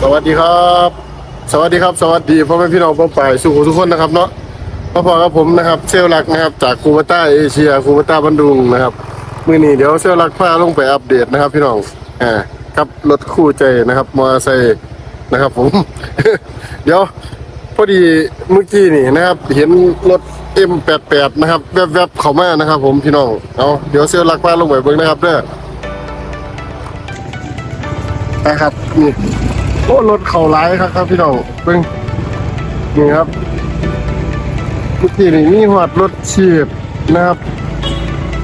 สวัสดีครับ สวัสดีครับ สวัสดีพ่อแม่พี่น้องพ่อป่ายสุขุทุกคนนะครับเนาะพ่อพ่อกับผมนะครับเซลลักนะครับ จากคูบาต้าเอเชียคูบาต้าบันดุงนะครับมื่อนี้เดี๋ยวเซลลักพาลงไปอัปเดตนะครับ พี่น้องอ่ากับรถคู่ใจนะครับมอเตอร์ไซค์นะครับ ผม เดี๋ยวพอดีเมื่อกี้นี่นะครับ เห็นรถ M88 นะครับ แวบๆเข้ามานะครับ ผมพี่น้องเอาเดี๋ยวเซลลักพาลงไปเบิ่งนะครับเด้อนะครับนี่ โอ้รถเขาร้ายครับครับพี่น้อเพิ่งนี่ครับเมื่อกี้นี่มีหอดรถเฉียบนะครับ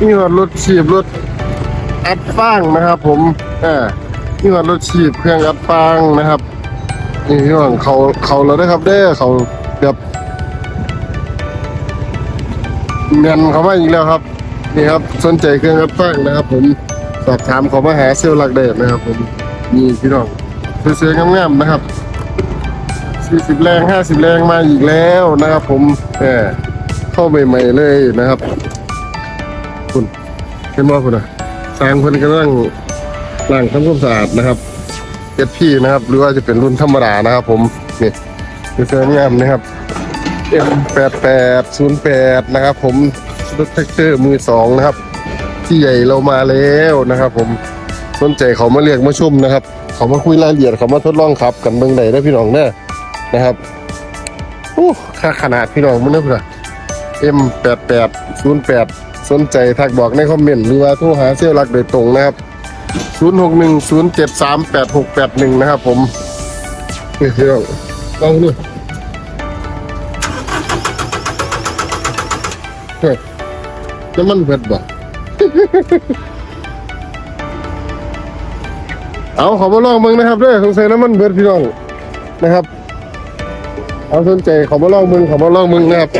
มีหอดรถเฉียบรถอัดฟางนะครับ ผมอ่ามีหอดรถเฉียบเครื่องอัดฟางนะครับนี่พี่น้องเขาเขาแล้วนะครับเด้อเขาแบบเงินเขามาอีกแล้วครับ นี่ครับสนใจเครื่องอัดฟางนะครับ ผมสอบถามเขามาหาเซลล์หลักเดชนะครับ ผมนี่พี่น้อง สวยๆงามๆนะครับ 40 แรง 50 แรงมาอีกแล้วนะครับ ผมแหมเข้าใหม่ๆเลยนะครับ คุณเห็นว่าคุณอะสร้างคนกำลังล้างทำความสะอาดนะครับเอสพีนะครับ หรือว่าจะเป็นรุ่นธรรมดานะครับ ผมนี่สวยๆงามนะครับ M88 08 นะครับผมรถแท็กเตอร์มือสองนะครับ ที่ใหญ่เรามาแล้วนะครับ ผมสนใจเขามาเรียกมาชุ่มนะครับ เขามาคุยรายละเอียดเขามาทดลองขับกันเมืองไหนได้พี่น้องเด้อนะครับโอ้ค่าขนาดพี่น้องมันเด้อเพื่อ M 8 8 0 8สนใจทักบอกในคอมเมนต์หรือว่าโทรหาเซลล์รักโดยตรงนะครับ0 6 1 0 7 3 8 6 8 1นะครับผมพี่น้องลองดูเฮ้ยน้ำมันเผ็ดบ่ เอาขอมาลองมึงนะครับด้วยสงสัยน้ำมันเบิดพี่น้องนะครับเอาสนใจขอมาลองมึงขอมาลองมึงนะครับ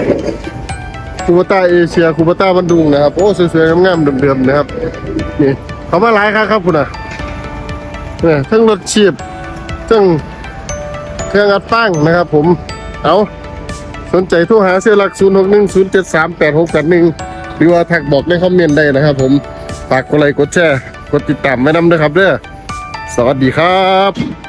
คูบาต้าเอเชียคูบาต้าบันดุงนะครับโอ้สวยๆงามๆเดิมๆนะครับนี่เขามาหลายครับครับคุณอะเนี่ยทั้งรถชีพทั้งเครื่องอัดฟางนะครับ ผมเอาสนใจโทรหาเซลลัก 0 6 1 0 7 3 8 6 8 1 หรือว่าแท็กบอกในคอมเมนต์ได้นะครับ ผมฝากกดไลค์กดแชร์กดติดตามไว้นำด้วยครับเด้อ สวัสดีครับ